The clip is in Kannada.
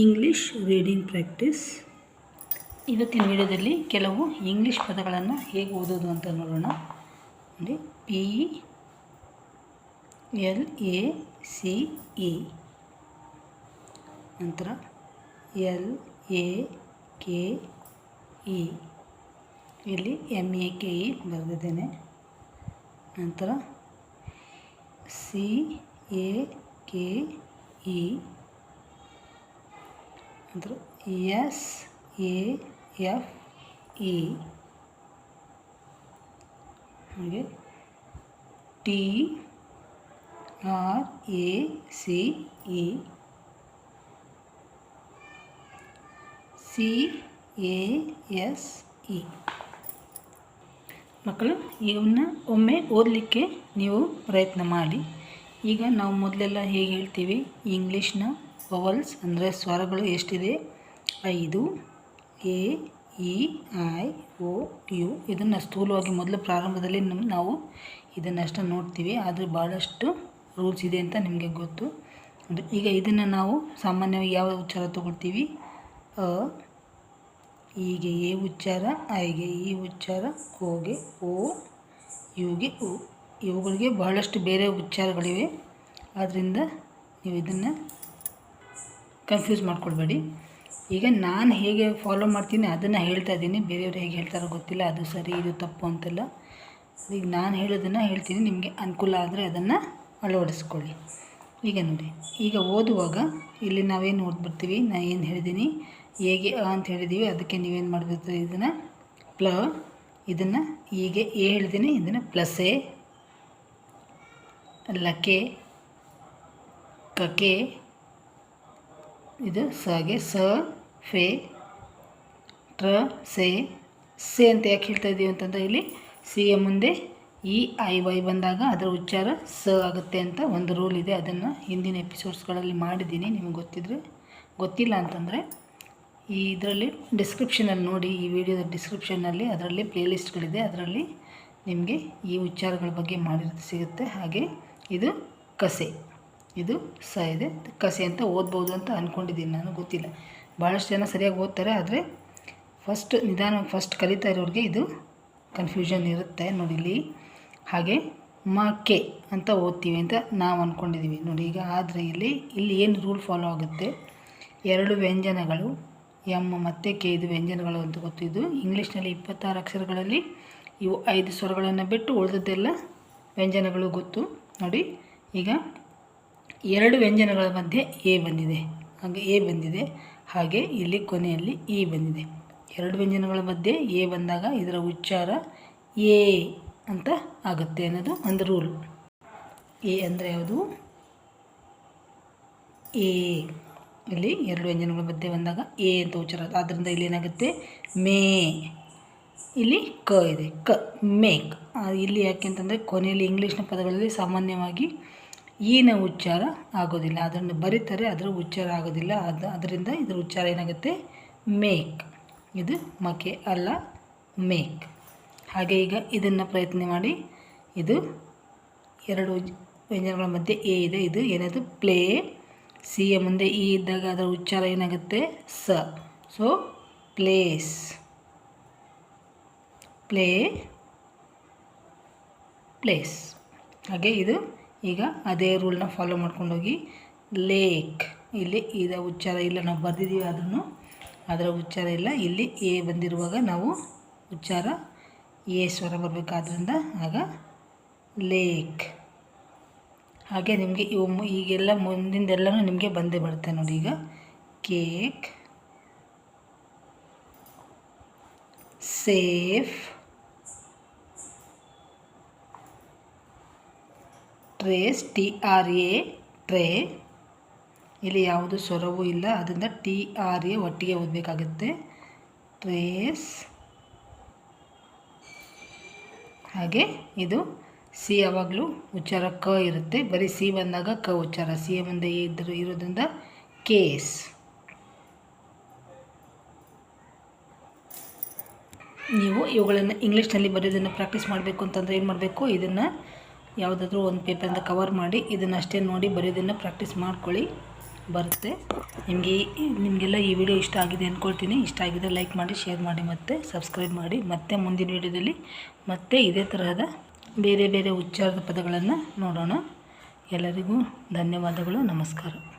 ಇಂಗ್ಲೀಷ್ ರೀಡಿಂಗ್ ಪ್ರ್ಯಾಕ್ಟೀಸ್ ಇವತ್ತಿನ ವಿಡಿಯೋದಲ್ಲಿ ಕೆಲವು ಇಂಗ್ಲೀಷ್ ಪದಗಳನ್ನು ಹೇಗೆ ಓದೋದು ಅಂತ ನೋಡೋಣ. ನೋಡಿ P L A C E ನಂತರ ಎಲ್ ಎ ಕೆ ಇ ಇಲ್ಲಿ ಎಂ ಎ ಕೆ ಇ ಬರೆದಿದ್ದೇನೆ. ನಂತರ ಸಿ ಎ ಕೆ ಇ ನಂತರ ಎಸ್, ಎ, ಎಫ್, ಇ. ಹಾಗೆ T, R, A, C, E. C, A, S, E. ಮಕ್ಕಳು ಇವನ್ನ ಒಮ್ಮೆ ಓದಲಿಕ್ಕೆ ನೀವು ಪ್ರಯತ್ನ ಮಾಡಿ. ಈಗ ನಾವು ಮೊದಲೆಲ್ಲ ಹೇಗೆ ಹೇಳ್ತೀವಿ? ಇಂಗ್ಲೀಷ್ನ ವವಲ್ಸ್ ಅಂದರೆ ಸ್ವರಗಳು ಎಷ್ಟಿದೆ? ಐದು, A, E, I, O U. ಇದನ್ನು ಸ್ಥೂಲವಾಗಿ ಮೊದಲು ಪ್ರಾರಂಭದಲ್ಲಿ ನಾವು ಇದನ್ನಷ್ಟು ನೋಡ್ತೀವಿ. ಆದರೆ ಭಾಳಷ್ಟು ರೂಲ್ಸ್ ಇದೆ ಅಂತ ನಿಮಗೆ ಗೊತ್ತು. ಈಗ ಇದನ್ನು ನಾವು ಸಾಮಾನ್ಯವಾಗಿ ಯಾವ ಉಚ್ಚಾರ ತಗೊಳ್ತೀವಿ? ಅ, ಈಗೆ ಎ ಉಚ್ಚಾರ, ಐಗೆ ಈ ಉಚ್ಚಾರ, ಓಗೆ ಓ, ಯುಗೆ ಉ. ಇವುಗಳಿಗೆ ಬಹಳಷ್ಟು ಬೇರೆ ಉಚ್ಚಾರಗಳಿವೆ. ಆದ್ದರಿಂದ ನೀವು ಇದನ್ನು ಕನ್ಫ್ಯೂಸ್ ಮಾಡ್ಕೊಳ್ಬೇಡಿ. ಈಗ ನಾನು ಹೇಗೆ ಫಾಲೋ ಮಾಡ್ತೀನಿ ಅದನ್ನು ಹೇಳ್ತಾ ಇದ್ದೀನಿ. ಬೇರೆಯವ್ರು ಹೇಗೆ ಹೇಳ್ತಾರೋ ಗೊತ್ತಿಲ್ಲ, ಅದು ಸರಿ, ಇದು ತಪ್ಪು ಅಂತೆಲ್ಲ. ಈಗ ನಾನು ಹೇಳೋದನ್ನು ಹೇಳ್ತೀನಿ. ನಿಮಗೆ ಅನುಕೂಲ ಆದರೆ ಅದನ್ನು ಅಳವಡಿಸ್ಕೊಳ್ಳಿ. ಈಗ ನೋಡಿ, ಈಗ ಓದುವಾಗ ಇಲ್ಲಿ ನಾವೇನು ಓದ್ಬಿಡ್ತೀವಿ? ನಾನು ಏನು ಹೇಳಿದ್ದೀನಿ? ಹೇಗೆ ಅಂತ ಹೇಳಿದ್ದೀವಿ ಅದಕ್ಕೆ ನೀವೇನು ಮಾಡಬೇಕು ಇದನ್ನು ಪ್ಲ, ಇದನ್ನು ಹೀಗೆ, ಎ ಹೇಳಿದ್ದೀನಿ ಇದನ್ನು ಪ್ಲಸ್ ಎ, ಲಕೆ, ಕಕೆ ಇದು ಸಗೆ ಸ, ಫೆ ಟ್ರ ಸೆ ಸೆ ಅಂತ ಯಾಕೆ ಹೇಳ್ತಾ ಇದ್ದೀವಿ ಅಂತಂದರೆ ಇಲ್ಲಿ ಸಿ ಎ ಮುಂದೆ ಇ, ಐ, ವೈ ಬಂದಾಗ ಅದರ ಉಚ್ಚಾರ ಸ ಆಗುತ್ತೆ ಅಂತ ಒಂದು ರೂಲ್ ಇದೆ. ಅದನ್ನು ಹಿಂದಿನ ಎಪಿಸೋಡ್ಸ್ಗಳಲ್ಲಿ ಮಾಡಿದ್ದೀನಿ. ನಿಮಗೆ ಗೊತ್ತಿದ್ರೆ ಗೊತ್ತಿಲ್ಲ ಅಂತಂದರೆ ಈ ಇದರಲ್ಲಿ ಡಿಸ್ಕ್ರಿಪ್ಷನಲ್ಲಿ ನೋಡಿ, ಈ ವಿಡಿಯೋದ ಡಿಸ್ಕ್ರಿಪ್ಷನ್ನಲ್ಲಿ ಅದರಲ್ಲಿ ಪ್ಲೇಲಿಸ್ಟ್ಗಳಿದೆ. ಅದರಲ್ಲಿ ನಿಮಗೆ ಈ ಉಚ್ಚಾರಗಳ ಬಗ್ಗೆ ಮಾಡಿರೋದು ಸಿಗುತ್ತೆ. ಹಾಗೆ ಇದು ಕಸೆ. ಇದು ಸ ಇದೆ. ಕಸಿ ಅಂತ ಓದ್ಬೋದು ಅಂತ ಅಂದ್ಕೊಂಡಿದ್ದೀನಿ ನಾನು, ಗೊತ್ತಿಲ್ಲ. ಭಾಳಷ್ಟು ಜನ ಸರಿಯಾಗಿ ಓದ್ತಾರೆ, ಆದರೆ ಫಸ್ಟ್ ನಿಧಾನ ಫಸ್ಟ್ ಕಲಿತಾ ಇರೋರಿಗೆ ಇದು ಕನ್ಫ್ಯೂಷನ್ ಇರುತ್ತೆ ನೋಡಿ ಇಲ್ಲಿ. ಹಾಗೆ ಮ ಕೆ ಅಂತ ಓದ್ತೀವಿ ಅಂತ ನಾವು ಅಂದ್ಕೊಂಡಿದ್ದೀವಿ ನೋಡಿ ಈಗ. ಆದರೆ ಇಲ್ಲಿ ಇಲ್ಲಿ ಏನು ರೂಲ್ ಫಾಲೋ ಆಗುತ್ತೆ? ಎರಡು ವ್ಯಂಜನಗಳು, ಎಂ ಮತ್ತು ಕೆ ಇದು ವ್ಯಂಜನಗಳು ಅಂತ ಗೊತ್ತಿದ್ದು ಇಂಗ್ಲೀಷ್ನಲ್ಲಿ ಇಪ್ಪತ್ತಾರು ಅಕ್ಷರಗಳಲ್ಲಿ ಇವು ಐದು ಸ್ವರಗಳನ್ನು ಬಿಟ್ಟು ಉಳಿದದ್ದೆಲ್ಲ ವ್ಯಂಜನಗಳು ಗೊತ್ತು. ನೋಡಿ ಈಗ ಎರಡು ವ್ಯಂಜನಗಳ ಮಧ್ಯೆ ಎ ಬಂದಿದೆ. ಹಾಗೆ ಎ ಬಂದಿದೆ. ಹಾಗೆ ಇಲ್ಲಿ ಕೊನೆಯಲ್ಲಿ ಇ ಬಂದಿದೆ. ಎರಡು ವ್ಯಂಜನಗಳ ಮಧ್ಯೆ ಎ ಬಂದಾಗ ಇದರ ಉಚ್ಚಾರ ಎ ಅಂತ ಆಗುತ್ತೆ ಅನ್ನೋದು ಒಂದು ರೂಲ್. ಎ ಅಂದರೆ ಯಾವುದು? ಎ ಇಲ್ಲಿ ಎರಡು ವ್ಯಂಜನಗಳ ಮಧ್ಯೆ ಬಂದಾಗ ಎ ಅಂತ ಉಚ್ಚಾರ ಆದ್ದರಿಂದ ಇಲ್ಲಿ ಏನಾಗುತ್ತೆ? ಮೇ. ಇಲ್ಲಿ ಕ ಇದೆ. ಕ. ಮೇಕ್. ಇಲ್ಲಿ ಯಾಕೆ ಅಂತಂದರೆ ಕೊನೆಯಲ್ಲಿ ಇಂಗ್ಲೀಷ್ನ ಪದಗಳಲ್ಲಿ ಸಾಮಾನ್ಯವಾಗಿ ಈನ ಉಚ್ಚಾರ ಆಗೋದಿಲ್ಲ. ಅದನ್ನು ಬರೀತಾರೆ, ಅದರ ಉಚ್ಚಾರ ಆಗೋದಿಲ್ಲ. ಅದು, ಅದರಿಂದ ಇದರ ಉಚ್ಚಾರ ಏನಾಗುತ್ತೆ? ಮೇಕ್. ಇದು ಮಕೆ ಅಲ್ಲ, ಮೇಕ್. ಹಾಗೆ ಈಗ ಇದನ್ನು ಪ್ರಯತ್ನ ಮಾಡಿ. ಇದು ಎರಡು ವ್ಯಂಜನಗಳ ಮಧ್ಯೆ ಎ ಇದೆ. ಇದು ಏನದು? ಪ್ಲೇ. ಸಿ ಯ ಮುಂದೆ ಇ ಇದ್ದಾಗ ಅದರ ಉಚ್ಚಾರ ಏನಾಗುತ್ತೆ? ಸ. ಸೊ, ಪ್ಲೇಸ್. ಪ್ಲೇ. ಪ್ಲೇಸ್. ಹಾಗೆ ಇದು ಈಗ ಅದೇ ರೂಲ್ನ ಫಾಲೋ ಮಾಡ್ಕೊಂಡೋಗಿ ಲೇಕ್ ಇಲ್ಲಿ ಇದ ಉಚ್ಚಾರ ಇಲ್ಲ, ನಾವು ಬರೆದಿದ್ದೀವಿ ಅದನ್ನು ಅದರ ಉಚ್ಚಾರ ಇಲ್ಲ. ಇಲ್ಲಿ ಎ ಬಂದಿರುವಾಗ ನಾವು ಉಚ್ಚಾರ ಎ ಸ್ವರ ಬರಬೇಕಾದ್ರಿಂದ ಆಗ ಲೇಕ್ ಹಾಗೆ ನಿಮಗೆ ಇವು ಈಗೆಲ್ಲ ಮುಂದಿಂದೆಲ್ಲನೂ ನಿಮಗೆ ಬಂದೇ ಬರುತ್ತೆ ನೋಡಿ ಈಗ. Cake safe trace T R A tray. ಇಲ್ಲಿ ಯಾವುದು ಸ್ವರವೂ ಇಲ್ಲ. ಅದರಿಂದ ಟಿ ಆರ್ ಎ ಒಟ್ಟಿಗೆ ಓದಬೇಕಾಗುತ್ತೆ. ಟ್ರೇಸ್. ಹಾಗೆ ಇದು ಸಿ ಯಾವಾಗಲೂ ಉಚ್ಚಾರ ಕ ಇರುತ್ತೆ. ಬರೀ ಸಿ ಬಂದಾಗ ಕ ಉಚ್ಚಾರ. ಸಿ ಮುಂದೆ ಎ ಇದ್ದರೂ ಇರೋದ್ರಿಂದ ಕೇಸ್. ನೀವು ಇವುಗಳನ್ನು ಇಂಗ್ಲೀಷ್ನಲ್ಲಿ ಬರೆಯೋದನ್ನು ಪ್ರಾಕ್ಟೀಸ್ ಮಾಡಬೇಕು ಅಂತಂದರೆ ಏನು ಮಾಡಬೇಕು? ಇದನ್ನು ಯಾವುದಾದ್ರೂ ಒಂದು ಪೇಪರಿಂದ ಕವರ್ ಮಾಡಿ ಇದನ್ನಷ್ಟೇ ನೋಡಿ ಬರೆಯೋದನ್ನು ಪ್ರಾಕ್ಟೀಸ್ ಮಾಡ್ಕೊಳ್ಳಿ. ಬರುತ್ತೆ. ನಿಮಗೆ ನಿಮಗೆಲ್ಲ ಈ ವಿಡಿಯೋ ಇಷ್ಟ ಆಗಿದೆ ಅಂದ್ಕೊಳ್ತೀನಿ ಇಷ್ಟ ಆಗಿದೆ ಲೈಕ್ ಮಾಡಿ ಶೇರ್ ಮಾಡಿ ಮತ್ತು ಸಬ್ಸ್ಕ್ರೈಬ್ ಮಾಡಿ. ಮತ್ತೆ ಮುಂದಿನ ವಿಡಿಯೋದಲ್ಲಿ ಮತ್ತೆ ಇದೇ ತರಹದ ಬೇರೆ ಬೇರೆ ಉಚ್ಚಾರದ ಪದಗಳನ್ನು ನೋಡೋಣ. ಎಲ್ಲರಿಗೂ ಧನ್ಯವಾದಗಳು. ನಮಸ್ಕಾರ.